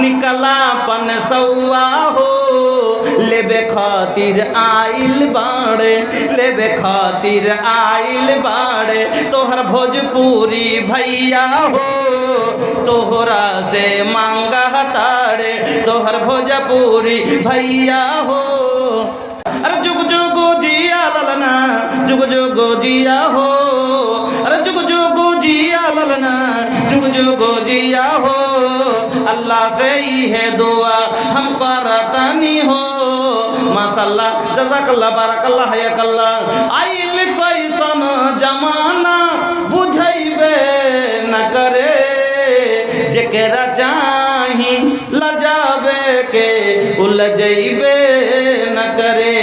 निकलापन सौआ हो। लेबे खातिर आइल बाड़े, लेबे खातिर आइल बाड़े। तोहर भोजपुरी भैया हो, तोहरा से मांगा ताड़े। तोहर भोजपुरी भैया हो। अरे जुग जुग जिया ललना, जुग जुग जिया हो। अरे जुग जुग जिया ललना, जुग जुग जिया हो। अल्लाह से ही है दुआ, हम करतनी हो। माशाल्लाह, जजाकल्लाह, बारकल्लाह, हयकल्लाह। आइल कैसन जमाना बुझैबे न करे, जेकरा चाही लजावे के उलझैबे न करे।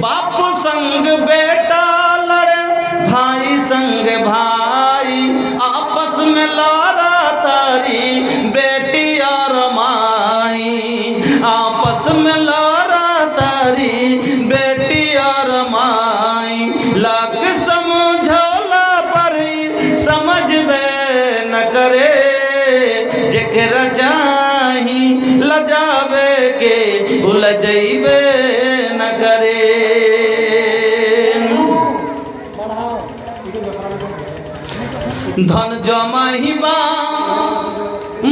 बाप संग बेटा लड़े, भाई संग भाई, आपस में लारा तारी में लड़ा तारी बेटी और माई लाख समझौला पर ही समझ में न करे जेकरा चाही लजावे के उलझैबे न करे ধন জমাই বা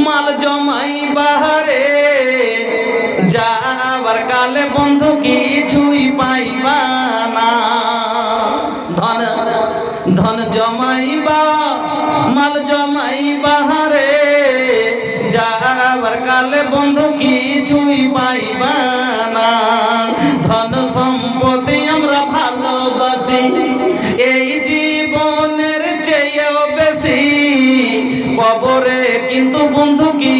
মাল জমাই বাহারে জমাইবা, মাল জমাইবা হারে। যাবার কালে বন্ধু কিছুই পাইবা না। ধন সম্পত্তি আমরা ভালোবাসি, এই জীবনের চেয়েও বেশি। কবরে কিন্তু বন্ধু কিছু